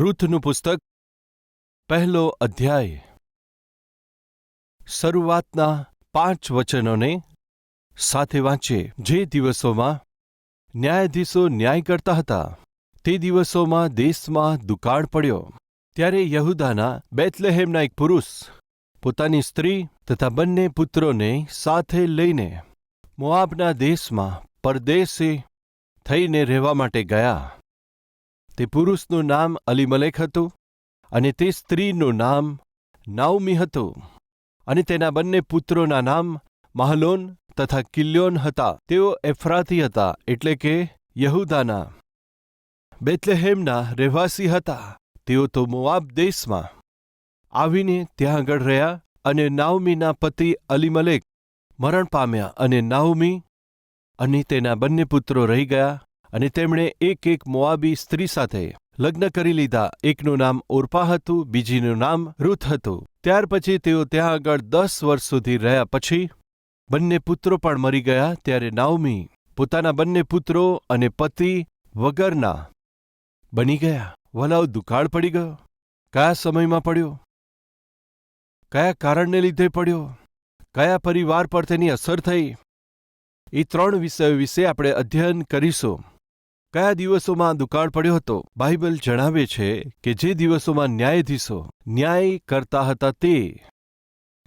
રૂથનું પુસ્તક, પહેલો અધ્યાય. શરૂઆતના પાંચ વચનોને સાથે વાંચીએ જે દિવસોમાં ન્યાયાધીશો ન્યાય કરતા હતા, તે દિવસોમાં દેશમાં દુકાળ પડ્યો. ત્યારે યહૂદાના બેથલેહેમના એક પુરુષ, પોતાની સ્ત્રી તથા બંને પુત્રોને સાથે લઈને મોઆબના દેશમાં પરદેશી થઈને રહેવા માટે ગયા. તે પુરુષનું નામ અલીમલેક હતું અને તે સ્ત્રીનું નામ નાઉમી હતું અને તેના બંને પુત્રોના નામ મહલોન તથા કિલ્યોન હતા. તેઓ એફરાતી હતા એટલે કે યહુદાના બેથલેહેમના રહેવાસી હતા. તેઓ તો મોઆબ દેશમાં આવીને ત્યાં આગળ રહ્યા અને નાઉમીના પતિ અલીમલેક મરણ પામ્યા અને નાઉમી અને તેના બંને પુત્રો રહી ગયા. અને તેમણે એક એક મોઆબી સ્ત્રી સાથે લગ્ન કરી લીધા. એકનું નામ ઓરપા હતું, બીજીનું નામ રૂથ હતું. ત્યાર પછી તેઓ ત્યાં આગળ દસ વર્ષ સુધી રહ્યા પછી બંને પુત્રો પણ મરી ગયા. ત્યારે નાઓમી પોતાના બંને પુત્રો અને પતિ વગરના બની ગયા. વલાવ દુકાળ પડી ગયો. કયા સમયમાં પડ્યો? કયા કારણને લીધે પડ્યો? કયા પરિવાર પર તેની અસર થઈ? એ ત્રણ વિષયો વિશે આપણે અધ્યયન કરીશું. કયા દિવસોમાં દુકાળ પડ્યો હતો? બાઇબલ જણાવે છે કે જે દિવસોમાં ન્યાયાધીશો ન્યાય કરતા હતા તે.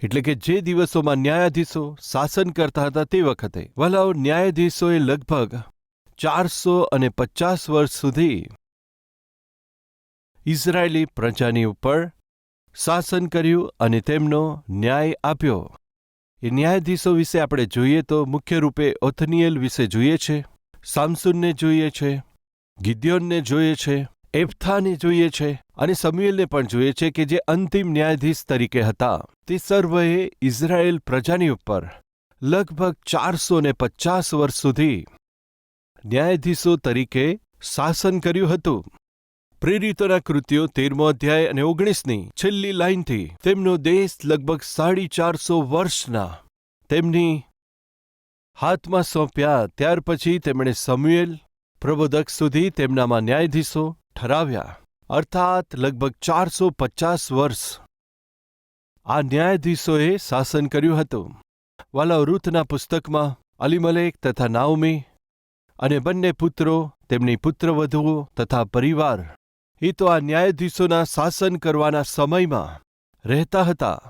એટલે કે જે દિવસોમાં ન્યાયાધીશો શાસન કરતા હતા તે વખતે. વલાઓ, ન્યાયાધીશોએ લગભગ ચારસો અને પચાસ વર્ષ સુધી ઇઝરાયેલી પ્રજાની ઉપર શાસન કર્યું અને તેમનો ન્યાય આપ્યો. એ ન્યાયાધીશો વિશે આપણે જોઈએ તો મુખ્ય રૂપે ઓથનિયલ વિશે જોઈએ છે. સામસુનને જોઈએ છે, ગિદ્યોનને જોઈએ છે એફથાને જોઈએ છે અને સમ્યુએલને પણ જોઈએ છે કે જે અંતિમ ન્યાયાધીશ તરીકે હતા. તે સર્વએ ઇઝરાયેલ પ્રજાની ઉપર લગભગ ચારસો ને પચાસ વર્ષ સુધી ન્યાયાધીશો તરીકે શાસન કર્યું હતું. પ્રેરિતોના કૃત્યો તેરમો અધ્યાય અને ઓગણીસની છેલ્લી લાઇનથી તેમનો દેશ લગભગ સાડી ચારસો વર્ષના તેમની હાથમાં સોંપ્યા, ત્યાર પછી તેમણે સમુએલ પ્રબોધક સુધી તેમનામાં ન્યાયાધીશો ઠરાવ્યા. અર્થાત, લગભગ ચારસો પચાસ વર્ષ આ ન્યાયાધીશોએ શાસન કર્યું હતું. વાલા રૂથના પુસ્તકમાં અલીમલેક તથા નાઓમી અને બંને પુત્રો, તેમની પુત્રવધુઓ તથા પરિવાર, એ તો આ ન્યાયાધીશોના શાસન કરવાના સમયમાં રહેતા હતા.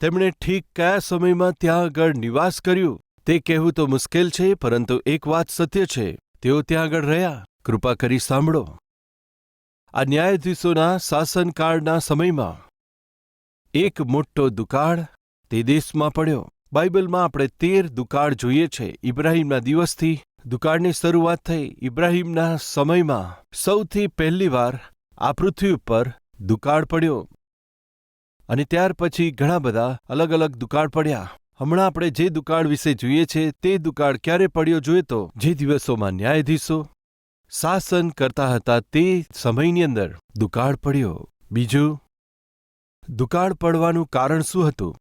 તેમણે ઠીક કયા સમયમાં ત્યાં આગળ નિવાસ કર્યું? તે કહેવું તો મુશ્કેલ છે, પરંતુ એક વાત સત્ય છે. તેઓ ત્યાં આગળ રહ્યા. કૃપા કરી સાંભળો. આ ન્યાયાધીશોના શાસનકાળના સમયમાં એક મોટો દુકાળ તે દેશમાં પડ્યો. બાઇબલમાં આપણે તેર દુકાળ જોઈએ છે. ઇબ્રાહીમના દિવસથી દુકાળની શરૂઆત થઈ. ઇબ્રાહીમના સમયમાં સૌથી પહેલીવાર આ પૃથ્વી ઉપર દુકાળ પડ્યો. અને ત્યાર પછી ઘણા બધા અલગ અલગ દુકાળ પડ્યા. હમણાં આપણે જે દુકાળ વિશે જોઈએ છે, તે દુકાળ ક્યારે પડ્યો જોઈએ તો? જે દિવસોમાં ન્યાયાધીશો શાસન કરતા હતા તે સમયની અંદર દુકાળ પડ્યો. બીજું, દુકાળ પડવાનું કારણ શું હતું?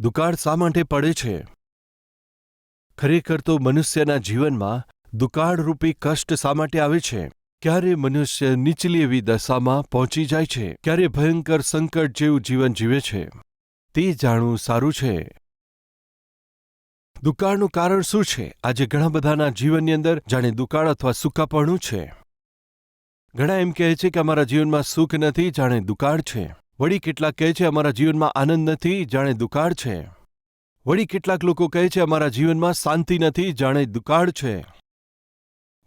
દુકાળ શા માટે પડે છે? ખરેખર તો મનુષ્યના જીવનમાં દુકાળરૂપી કષ્ટ શા માટે આવે છે? ક્યારે મનુષ્ય નીચલી એવી દશામાં પહોંચી જાય છે? ક્યારે ભયંકર સંકટ જેવું જીવન જીવે છે? તે જાણવું સારું છે. દુકાળનું કારણ શું છે? આજે ઘણા બધાના જીવનની અંદર જાણે દુકાળ અથવા સુકાપણું છે. ઘણા એમ કહે છે કે અમારા જીવનમાં સુખ નથી, જાણે દુકાળ છે. વળી કેટલાક કહે છે અમારા જીવનમાં આનંદ નથી, જાણે દુકાળ છે. વળી કેટલાક લોકો કહે છે અમારા જીવનમાં શાંતિ નથી, જાણે દુકાળ છે.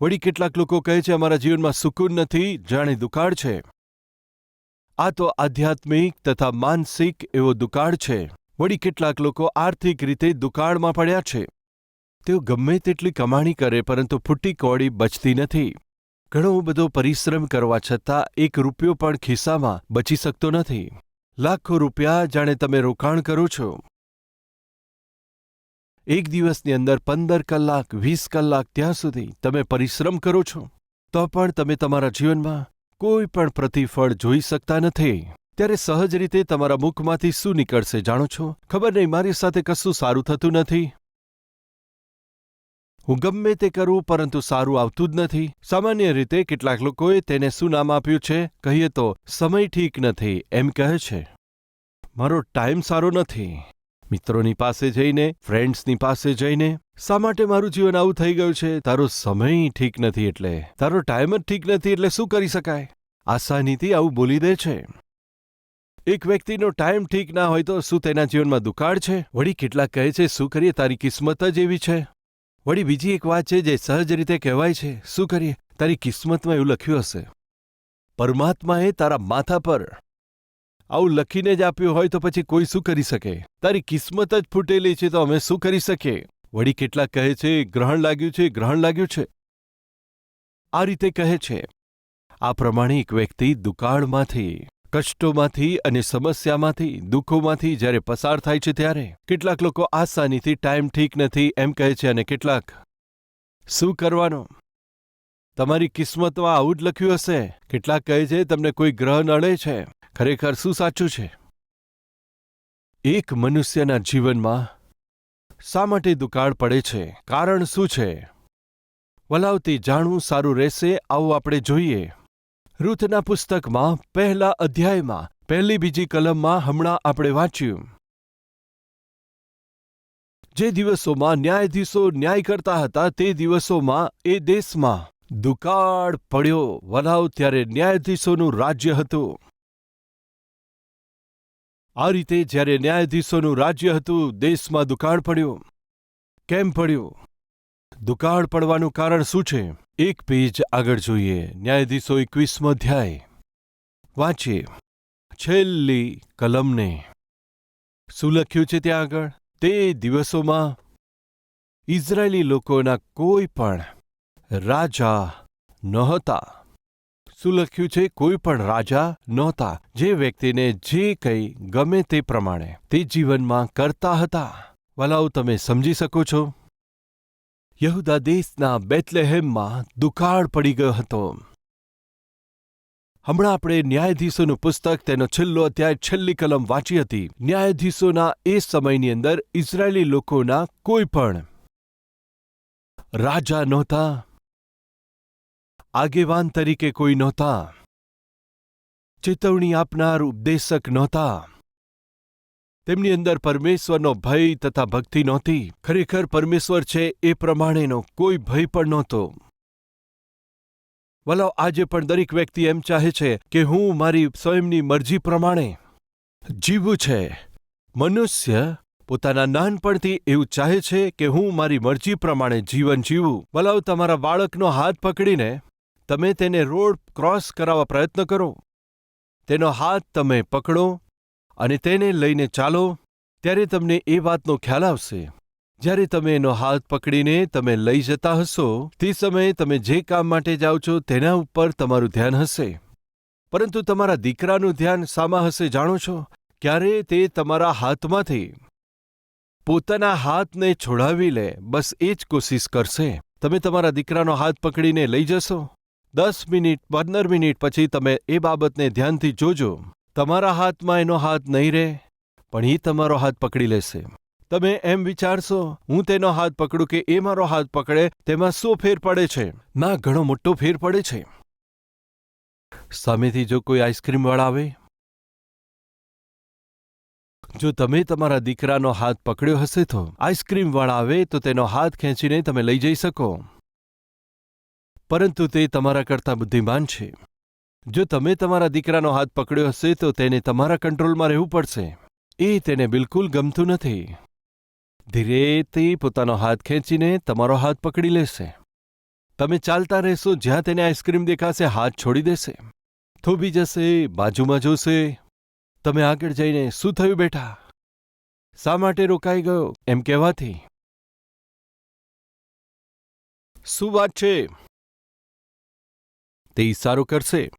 વળી કેટલાક લોકો કહે છે અમારા જીવનમાં સુકૂન નથી, જાણે દુકાળ છે. આ તો આધ્યાત્મિક તથા માનસિક એવો દુકાળ છે. વળી કેટલાક લોકો આર્થિક રીતે દુકાળમાં પડ્યા છે. તેઓ ગમે તેટલી કમાણી કરે, પરંતુ ફૂટી કોડી બચતી નથી. ઘણો બધો પરિશ્રમ કરવા છતાં એક રૂપિયો પણ ખિસ્સામાં બચી શકતો નથી. લાખો રૂપિયા જાણે તમે રોકાણ કરો છો. એક દિવસની અંદર પંદર કલાક, વીસ કલાક ત્યાં સુધી તમે પરિશ્રમ કરો છો. તો પણ તમે તમારા જીવનમાં કોઈ પણ પ્રતિફળ જોઈ શકતા નથી. ત્યારે સહજ રીતે તમારા મુખમાંથી શું નીકળશે જાણો છો? ખબર નહીં, મારી સાથે કશું સારું થતું નથી. હું ગમે તે કરું, પરંતુ સારું આવતું જ નથી. સામાન્ય રીતે કેટલાક લોકોએ તેને શું નામ આપ્યું છે? કહીએ તો, સમય ઠીક નથી, એમ કહે છે. મારો ટાઈમ સારો નથી. મિત્રોની પાસે જઈને, ફ્રેન્ડ્સની પાસે જઈને, શા માટે મારું જીવન આવું થઈ ગયું છે? તારો સમય ઠીક નથી એટલે. તારો ટાઈમ જ ઠીક નથી એટલે શું કરી શકાય? આસાનીથી આવું બોલી દે છે. એક વ્યક્તિનો ટાઈમ ઠીક ના હોય તો શું તેના જીવનમાં દુકાળ છે? વળી કેટલાક કહે છે, શું કરીએ? તારી કિસ્મત જ એવી છે. વળી બીજી એક વાત છે જે સહજ રીતે કહેવાય છે, શું કરીએ? તારી કિસ્મતમાં એવું લખ્યું હશે. પરમાત્માએ તારા માથા પર આવું લખીને જ આપ્યું હોય તો પછી કોઈ શું કરી શકે? તારી કિસ્મત જ ફૂટેલી છે તો અમે શું કરી શકીએ? વળી કેટલાક કહે છે, ગ્રહણ લાગ્યું છે, ગ્રહણ લાગ્યું છે. આ રીતે કહે છે, આ પ્રમાણે એક વ્યક્તિ દુકાળમાંથી કષ્ટોમાંથી અને સમસ્યામાંથી, દુઃખોમાંથી જ્યારે પસાર થાય છે ત્યારે કેટલાક લોકો આસાનીથી ટાઈમ ઠીક નથી એમ કહે છે અને કેટલાક, શું કરવાનો? તમારી કિસ્મતમાં આવું જ લખ્યું હશે. કેટલાક કહે છે, તમને કોઈ ગ્રહ નડે છે. ખરેખર શું સાચું છે? એક મનુષ્યના જીવનમાં શા માટે દુકાળ પડે છે? કારણ શું છે? વલાવતી જાણવું સારું રહેશે, આવું આપણે જોઈએ. રૂથના પુસ્તકમાં પહેલા અધ્યાયમાં, પહેલી બીજી કલમમાં હમણાં આપણે વાંચ્યું. જે દિવસોમાં ન્યાયાધીશો ન્યાય કરતા હતા તે દિવસોમાં એ દેશમાં દુકાળ પડ્યો. વલાવ ત્યારે ન્યાયાધીશોનું રાજ્ય હતું. આ રીતે જ્યારે ન્યાયાધીશોનું રાજ્ય હતું, દેશમાં દુકાળ પડ્યો. કેમ પડ્યો? દુકાળ પડવાનું કારણ શું છે? એક પેજ આગળ જોઈએ. ન્યાયાધીશો એકવીસમો અધ્યાય. વાંચીએ. છેલ્લી કલમને. શું લખ્યું છે ત્યાં આગળ? તે દિવસોમાં ઇઝરાયેલી લોકોના કોઈ પણ રાજા નહોતા. શું લખ્યું છે? કોઈ પણ રાજા નહોતા. જે વ્યક્તિને જે કંઈ ગમે તે પ્રમાણે તે જીવનમાં કરતા હતા. વલાઓ, તમે સમજી શકો છો? યહુદા દેશના બેથલેહેમમાં દુકાળ પડી ગયો હતો. હમણાં આપણે ન્યાયાધીશોનું પુસ્તક તેનો છેલ્લો અધ્યાય છેલ્લી કલમ વાંચી હતી. ન્યાયાધીશોના એ સમયની અંદર ઇઝરાયેલી લોકોના કોઈ પણ રાજા નહોતા. આગેવાન તરીકે કોઈ નહોતા. ચેતવણી આપનાર ઉપદેશક નહોતા. તેમની અંદર પરમેશ્વરનો ભય તથા ભક્તિ નહોતી. ખરેખર પરમેશ્વર છે એ પ્રમાણેનો કોઈ ભય પણ નહોતો. વલો, આજે પણ દરેક વ્યક્તિ એમ ચાહે છે કે હું મારી સ્વયંની મરજી પ્રમાણે જીવવું છે. મનુષ્ય પોતાના નાનપણથી એવું ચાહે છે કે હું મારી મરજી પ્રમાણે જીવન જીવું. વલાવ તમારા બાળકનો હાથ પકડીને તમે તેને રોડ ક્રોસ કરાવવા પ્રયત્ન કરો. તેનો હાથ તમે પકડો. અને તેને લઈને ચાલો, ત્યારે તમને એ વાતનો ખ્યાલ આવશે. જ્યારે તમે એનો હાથ પકડીને તમે લઈ જતા હશો, તે સમયે તમે જે કામ માટે જાઓ છો તેના ઉપર તમારું ધ્યાન હશે. પરંતુ તમારા દીકરાનું ધ્યાન શામાં હશે જાણો છો? ક્યારે તે તમારા હાથમાંથી? પોતાના હાથને છોડાવી લે, બસ એ જ કોશિશ કરશે. તમે તમારા દીકરાનો હાથ પકડીને લઈ જશો. દસ મિનિટ, પંદર મિનિટ પછી તમે એ બાબતને ધ્યાનથી જોજો. તમારા હાથમાં એનો હાથ નહીં રહે, પણ એ તમારો હાથ પકડી લેશે. તમે એમ વિચારશો, હું તેનો હાથ પકડું કે એ મારો હાથ પકડે, તેમાં શું ફેર પડે છે? ના, ઘણો મોટો ફેર પડે છે. સામેથી જો કોઈ આઈસ્ક્રીમ વાળા આવે, જો તમે તમારા દીકરાનો હાથ પકડ્યો હશે તો આઈસ્ક્રીમ વાળા આવે તો તેનો હાથ ખેંચીને તમે લઈ જઈ શકો. પરંતુ તે તમારા કરતાં બુદ્ધિમાન છે. જો તમે તમારા દીકરાનો હાથ પકડ્યો હશે, તો તેને તમારા કંટ્રોલમાં રહેવું પડશે. એ તેને બિલકુલ ગમતું નથી. ધીરેથી પોતાનો હાથ ખેંચીને તમારો હાથ પકડી લેશે. તમે ચાલતા રહેશો જ્યાં તેને આઈસ્ક્રીમ દેખાશે, હાથ છોડી દેશે. થોભી જશે, બાજુમાં જોશે. તમે આગળ જઈને શું થયું બેટા? શા માટે રોકાઈ ગયો? એમ કહેવાથી. શું વાત છે? તે ઈશારો કરશે.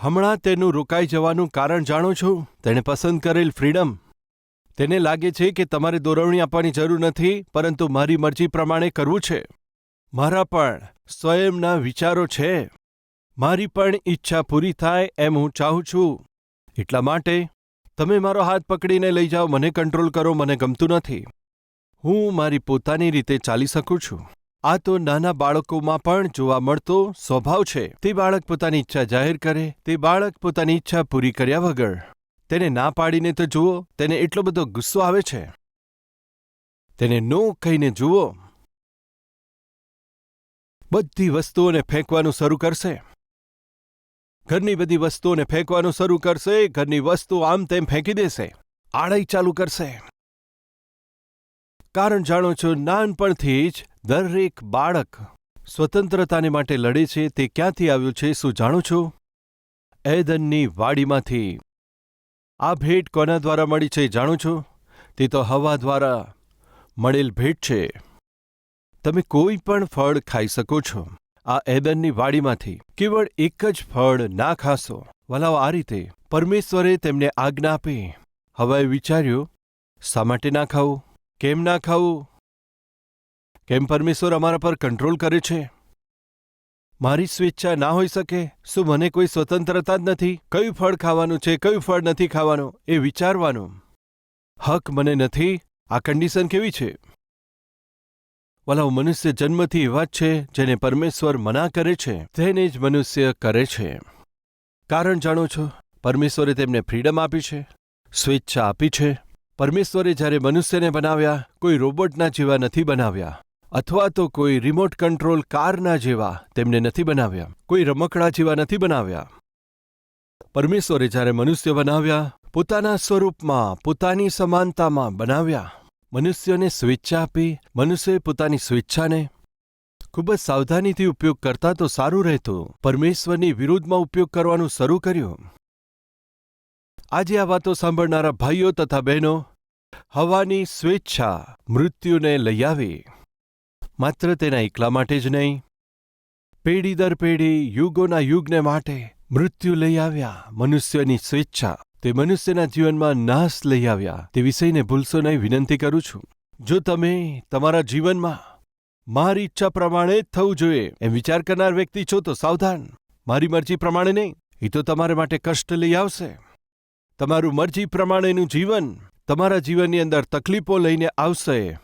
હમણાં તેનું રોકાઈ જવાનું કારણ જાણો છો? તેણે પસંદ કરેલ ફ્રીડમ. તેને લાગે છે કે તમારે દોરવણી આપવાની જરૂર નથી, પરંતુ મારી મરજી પ્રમાણે કરવું છે. મારા પણ સ્વયંના વિચારો છે. મારી પણ ઈચ્છા પૂરી થાય એમ હું ચાહું છું. એટલા માટે તમે મારો હાથ પકડીને લઈ જાઓ, મને કંટ્રોલ કરો, મને ગમતું નથી. હું મારી પોતાની રીતે ચાલી શકું છું. આ તો નાના બાળકોમાં પણ જોવા મળતો સ્વભાવ છે. તે બાળક પોતાની ઈચ્છા જાહેર કરે, તે બાળક પોતાની ઈચ્છા પૂરી કર્યા વગર. તેને ના પાડીને તો જુઓ, તેને એટલો બધો ગુસ્સો આવે છે. તેને નો કહીને જુઓ. બધી વસ્તુઓને ફેંકવાનું શરૂ કરશે. ઘરની બધી વસ્તુઓને ફેંકવાનું શરૂ કરશે, ઘરની વસ્તુ આમ તેમ ફેંકી દેશે. આડાઈ ચાલુ કરશે. કારણ જાણો છો, નાનપણથી જ દરેક બાળક સ્વતંત્રતાને માટે લડે છે. તે ક્યાંથી આવ્યું છે, શું જાણો છો? એદનની વાડીમાંથી. આ ભેટ કોના દ્વારા મળી છે, જાણો છો? તે તો હવા દ્વારા મળેલ ભેટ છે. તમે કોઈ પણ ફળ ખાઈ શકો છો. આ એદનની વાડીમાંથી. કેવળ એક જ ફળ ના ખાશો. વલાઓ આ રીતે પરમેશ્વરે તેમને આજ્ઞા આપી. હવાએ વિચાર્યું, શા માટે ના ખાવું કેમ ના ખાવું? કેમ પરમેશ્વર અમારા પર કંટ્રોલ કરે છે? મારી સ્વેચ્છા ના હોઈ શકે, શું મને કોઈ સ્વતંત્રતા જ નથી? કયું ફળ ખાવાનું છે, કયું ફળ નથી ખાવાનું, એ વિચારવાનું. હક મને નથી, આ કન્ડિશન કેવી છે? વલાઓ, મનુષ્ય જન્મથી એવા જ છે, જેને પરમેશ્વર મના કરે છે. તેને જ મનુષ્ય કરે છે. કારણ જાણો છો, પરમેશ્વરે તેમને ફ્રીડમ આપી છે, સ્વેચ્છા આપી છે. પરમેશ્વરે જ્યારે મનુષ્યને બનાવ્યા, કોઈ રોબોટના જેવા નથી બનાવ્યા, અથવા તો કોઈ રિમોટ કંટ્રોલ કારના જેવા તેમને નથી બનાવ્યા, કોઈ રમકડા જેવા નથી બનાવ્યા. પરમેશ્વરે જ્યારે મનુષ્ય બનાવ્યા, પોતાના સ્વરૂપમાં, પોતાની સમાનતામાં બનાવ્યા. મનુષ્યને સ્વેચ્છા આપી મનુષ્યએ પોતાની સ્વેચ્છાને ખૂબ જ સાવધાનીથી ઉપયોગ કરતા તો સારું રહેતું. પરમેશ્વરની વિરુદ્ધમાં ઉપયોગ કરવાનું શરૂ કર્યું. આજે આ વાતો સાંભળનારા ભાઈઓ તથા બહેનો, હવાની સ્વેચ્છા મૃત્યુને લઈ આવી. માત્ર તેના એકલા માટે જ નહીં, પેઢી દર પેઢી યુગોના યુગને માટે મૃત્યુ લઈ આવ્યા, મનુષ્યની સ્વેચ્છા તે મનુષ્યના જીવનમાં નાશ લઈ આવ્યા તે વિષયને ભૂલશો નહીં, વિનંતી કરું છું. જો તમે તમારા જીવનમાં મારી ઈચ્છા પ્રમાણે જ થવું જોઈએ, એમ વિચાર કરનાર વ્યક્તિ છો તો સાવધાન. મારી મરજી પ્રમાણે નહીં, એ તો તમારા માટે કષ્ટ લઈ આવશે. તમારું મરજી પ્રમાણેનું જીવન તમારા જીવનની અંદર તકલીફો લઈને આવશે.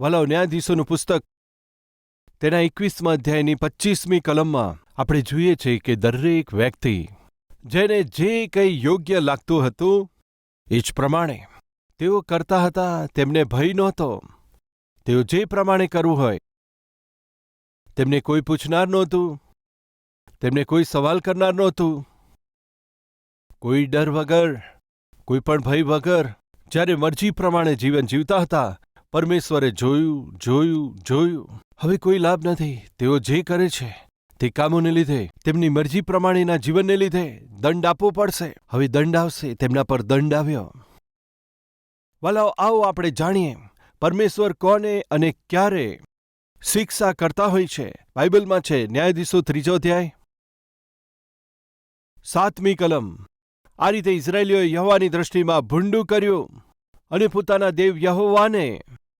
વલાવ ન્યાયાધીશોનું પુસ્તક તેના એકવીસમાં અધ્યાયની પચ્ચીસમી કલમમાં આપણે જોઈએ છીએ કે દરેક વ્યક્તિ જેને જે કંઈ યોગ્ય લાગતું હતું એ જ પ્રમાણે તેઓ કરતા હતા, તેમને ભય નહોતો. તેઓ જે પ્રમાણે કરવું હોય, તેમને કોઈ પૂછનાર નહોતું. તેમને કોઈ સવાલ કરનાર નહોતું. કોઈ ડર વગર કોઈ પણ ભય વગર, જ્યારે મરજી પ્રમાણે જીવન જીવતા હતા, પરમેશ્વરે જોયું જોયું જોયું. હવે કોઈ લાભ નથી. તેઓ જે કરે છે, તે કામોને લીધે, તેમની મરજી પ્રમાણેના જીવનને લીધે દંડ આપવો પડશે. હવે દંડ આવશે, તેમના પર દંડ આવ્યો. વાલાઓ, આવો આપણે જાણીએ, પરમેશ્વર કોને અને ક્યારે શિક્ષા કરતા હોય છે? બાઇબલમાં છે, ન્યાયાધીશો ત્રીજો અધ્યાય. સાતમી કલમ. આ રીતે ઇઝરાયેલીઓએ યહોવાની દ્રષ્ટિમાં ભૂંડું કર્યું અને પોતાના દેવ યહોવાને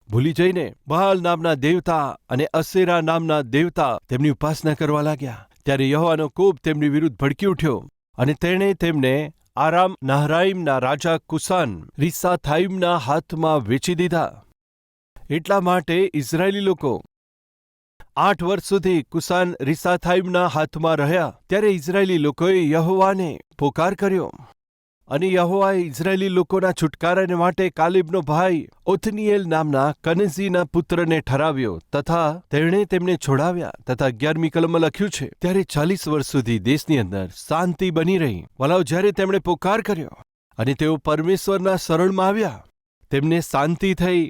ભૂલી જઈને બહાલ નામના દેવતા અને અસેરા નામના દેવતા તેમની ઉપાસના કરવા લાગ્યા. ત્યારે યહોવાનો કોપ તેમની વિરુદ્ધ ભડકી ઉઠ્યો અને તેણે તેમને આરામ નાહરાઈમના રાજા કુસાન રિસાથાઈમના હાથમાં વેચી દીધા. એટલા માટે ઇઝરાયેલી લોકો આઠ વર્ષ સુધી કુસાન રિસાથાઇમના હાથમાં રહ્યા, ત્યારે ઇઝરાયેલી લોકોએ યહોવાને પોકાર કર્યો. અને યહોવાએ ઇઝરાયેલી લોકોના છુટકારાને માટે કાલિબનો ભાઈ ઓથનિયેલ નામના કનેઝીના પુત્રને ઠરાવ્યો તથા તેણે તેમને છોડાવ્યા તથા અગિયારમી કલમમાં લખ્યું છે, ત્યારે ચાલીસ વર્ષ સુધી દેશની અંદર શાંતિ બની રહી. વલાવ જ્યારે તેમણે પોકાર કર્યો અને તેઓ પરમેશ્વરના શરણમાં આવ્યા, તેમને શાંતિ થઈ.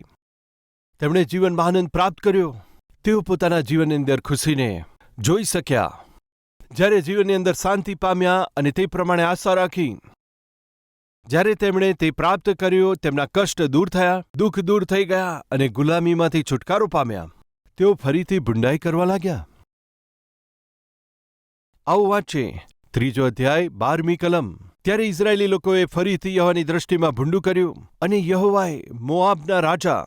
તેમણે જીવનમાં આનંદ પ્રાપ્ત કર્યો. તેઓ પોતાના જીવનની અંદર ખુશીને જોઈ શક્યા. જ્યારે જીવનની અંદર શાંતિ પામ્યા અને તે પ્રમાણે આશા રાખી, જ્યારે તેમણે તે પ્રાપ્ત કર્યો, તેમના કષ્ટ દૂર થયા, દુઃખ દૂર થઈ ગયા અને ગુલામીમાંથી છુટકારો પામ્યા. તેઓ ફરીથી ભૂંડાઈ કરવા લાગ્યા. આવું વાંચે, ત્રીજો અધ્યાય, બારમી કલમ. ત્યારે ઇઝરાયેલી લોકોએ ફરીથી યહોવાની દ્રષ્ટિમાં ભૂંડું કર્યું અને યહોવાએ મોઆબના રાજા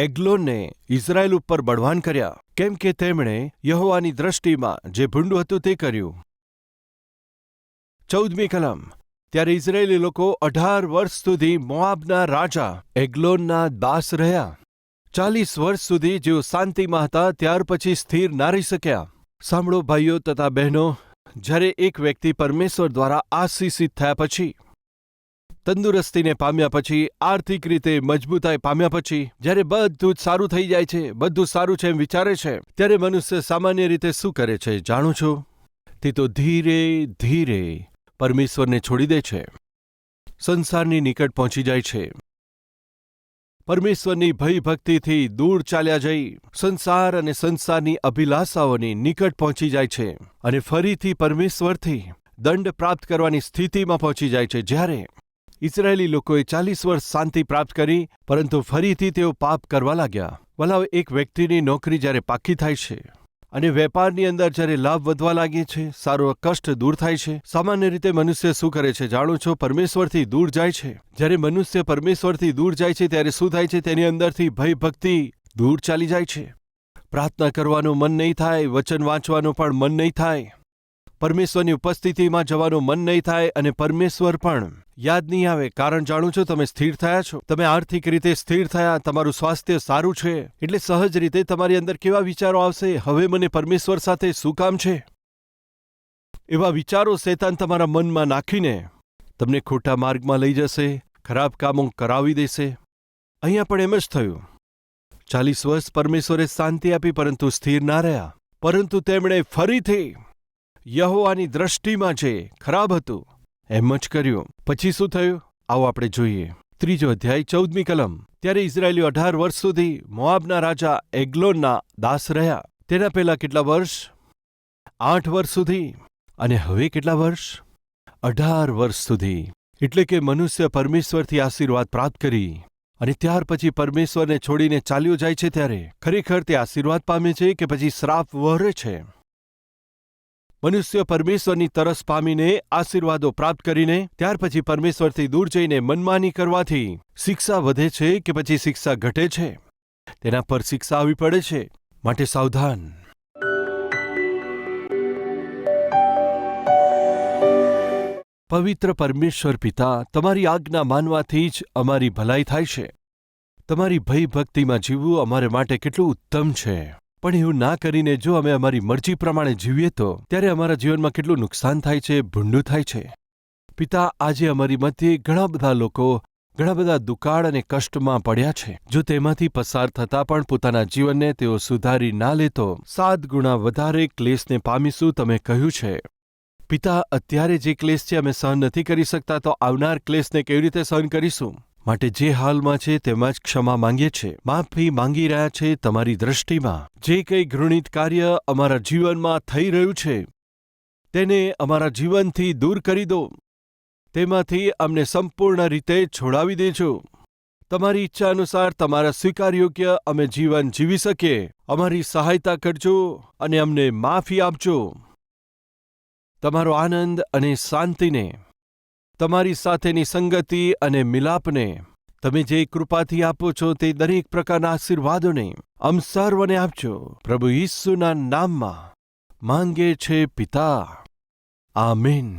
એગ્લોનને ઇઝરાયલ ઉપર બળવાન કર્યા, કેમ કે તેમણે યહોવાની દ્રષ્ટિમાં જે ભૂંડું હતું તે કર્યું. ચૌદમી કલમ. ત્યારે ઇઝરાયેલી લોકો અઢાર વર્ષ સુધી મોઆબના રાજા એગ્લોનના દાસ રહ્યા. ચાલીસ વર્ષ સુધી જેઓ શાંતિમાં હતા, ત્યાર પછી સ્થિર ના રહી શક્યા. સાંભળો ભાઈઓ તથા બહેનો, જ્યારે એક વ્યક્તિ પરમેશ્વર દ્વારા આશીષિત થયા પછી તંદુરસ્તીને પામ્યા પછી, આર્થિક રીતે મજબૂતાઈ પામ્યા પછી, જ્યારે બધું જ સારું થઈ જાય છે, બધું સારું છે એમ વિચારે છે, ત્યારે મનુષ્ય સામાન્ય રીતે શું કરે છે જાણું છો. તે તો ધીરે ધીરે પરમેશ્વરને છોડી દે છે. સંસારની નિકટ પહોંચી જાય છે. પરમેશ્વરની ભયભક્તિથી દૂર ચાલ્યા જઈ, સંસાર અને સંસારની અભિલાષાઓની નિકટ પહોંચી જાય છે અને ફરીથી પરમેશ્વરથી દંડ પ્રાપ્ત કરવાની સ્થિતિમાં પહોંચી જાય છે જ્યારે ઇઝરાયેલી લોકોએ ચાલીસ વર્ષ શાંતિ પ્રાપ્ત કરી, પરંતુ ફરીથી તેઓ પાપ કરવા લાગ્યા. વલાવ એક વ્યક્તિની નોકરી જ્યારે પાકી થાય છે અને વેપારની અંદર જ્યારે લાભ વધવા લાગે છે, સારો કષ્ટ દૂર થાય છે, સામાન્ય રીતે મનુષ્ય શું કરે છે જાણો છો? પરમેશ્વરથી દૂર જાય છે. જ્યારે મનુષ્ય પરમેશ્વરથી દૂર જાય છે ત્યારે શું થાય છે? તેની અંદરથી ભય ભક્તિ દૂર ચાલી જાય છે. પ્રાર્થના કરવાનું મન નહીં થાય, વચન વાંચવાનું પણ મન નહીં થાય. પરમેશ્વરની ઉપસ્થિતિમાં જવાનું મન નહીં થાય અને પરમેશ્વર પણ યાદ નહીં આવે. કારણ જાણું છો તમે સ્થિર થયા છો. તમે આર્થિક રીતે સ્થિર થયા. તમારું સ્વાસ્થ્ય સારું છે. એટલે સહજ રીતે તમારી અંદર કેવા વિચારો આવશે? હવે મને પરમેશ્વર સાથે શું કામ છે? એવા વિચારો શેતાન તમારા મનમાં નાખીને તમને ખોટા માર્ગમાં લઈ જશે, ખરાબ કામો કરાવી દેશે. અહીંયા પણ એમ જ થયું. ચાલીસ વર્ષ પરમેશ્વરે શાંતિ આપી, પરંતુ સ્થિર ના રહ્યા. પરંતુ તેમણે ફરીથી યહોવાની દ્રષ્ટિમાં જે ખરાબ હતું, એમ જ કર્યું. પછી શું થયું? આવો આપણે જોઈએ. ત્રીજો અધ્યાય, ચૌદમી કલમ. ત્યારે ઇઝરાયેલીઓ અઢાર વર્ષ સુધી મોઆબના રાજા એગ્લોનના દાસ રહ્યા. તેના પહેલા કેટલા વર્ષ? આઠ વર્ષ સુધી. અને હવે કેટલા વર્ષ? અઢાર વર્ષ સુધી. એટલે કે મનુષ્ય પરમેશ્વરથી આશીર્વાદ પ્રાપ્ત કરી. અને ત્યાર પછી પરમેશ્વરને છોડીને ચાલ્યો જાય છે ત્યારે. ખરેખર તે આશીર્વાદ પામે છે કે પછી શ્રાપ વહરે છે? મનુષ્ય પરમેશ્વરની તરસ પામીને આશીર્વાદો પ્રાપ્ત કરીને ત્યાર પછી પરમેશ્વરથી દૂર જઈને મનમાની કરવાથી શિક્ષા વધે છે કે પછી શિક્ષા ઘટે છે? તેના પર શિક્ષા આવી પડે છે. માટે સાવધાન. પવિત્ર પરમેશ્વર પિતા, તમારી આજ્ઞા માનવાથી જ અમારી ભલાઈ થાય છે. તમારી ભય ભક્તિમાં જીવવું અમારે માટે કેટલું ઉત્તમ છે. પણ એવું ના કરીને જો અમે અમારી મરજી પ્રમાણે જીવીએ તો ત્યારે અમારા જીવનમાં કેટલું નુકસાન થાય છે, ભૂંડું થાય છે? પિતા આજે અમારી મધ્યે ઘણા બધા લોકો, ઘણા બધા દુકાળ અને કષ્ટમાં પડ્યા છે. જો તેમાંથી પસાર થતા પણ પોતાના જીવનને તેઓ સુધારી ના લેતો, સાત ગુણા વધારે ક્લેશને પામીશું તમે કહ્યું છે. પિતા, અત્યારે જે ક્લેશ છે અમે સહન નથી કરી શકતા, તો આવનાર ક્લેશને કેવી રીતે સહન કરીશું? માટે જે હાલમાં છે તેમાં જ ક્ષમા માંગીએ છે. માફી માંગી રહ્યા છે તમારી દ્રષ્ટિમાં. જે કંઈ ઘૃણિત કાર્ય અમારા જીવનમાં થઈ રહ્યું છે, તેને અમારા જીવનથી દૂર કરી દો. તેમાંથી અમને સંપૂર્ણ રીતે છોડાવી દેજો. તમારી ઈચ્છા અનુસાર તમારા સ્વીકાર યોગ્ય અમે જીવન જીવી શકીએ. અમારી સહાયતા કરજો અને અમને માફી આપજો. તમારો આનંદ અને શાંતિને તમારી સાથેની સંગતિ અને મિલાપને તમે જે કૃપાથી આપો છો તે દરેક પ્રકારના આશીર્વાદોને અમ સર્વને આપજો. પ્રભુ ઈસુના નામમાં માંગે છે પિતા. આમીન.